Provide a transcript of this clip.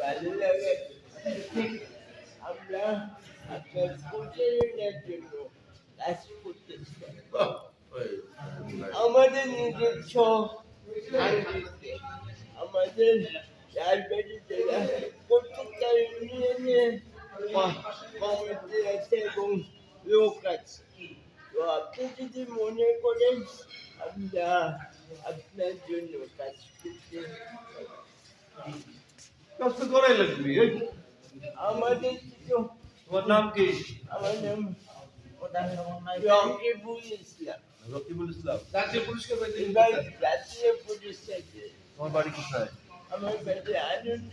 ভালো লাগে আমরা আপনার প্রচারণার জন্য কাজ করতেছি আমাদের নিজস্ব সাংগীতে আমাদের রাজবাড়ি আছে এবং লোক আছে তো আপনি যদি মনে করেন আমরা আপনার জন্য কাজ করতে কাজ তো করাই লাগবে এই, আমাদের কিছু তোমার নাম কি আমার নাম রকিবুল ইসলাম রকিবুল ইসলাম জাতীয় এবার জাতীয় পুলিশ তোমার বাড়ি কোথায় আমার কাছে আনন্দ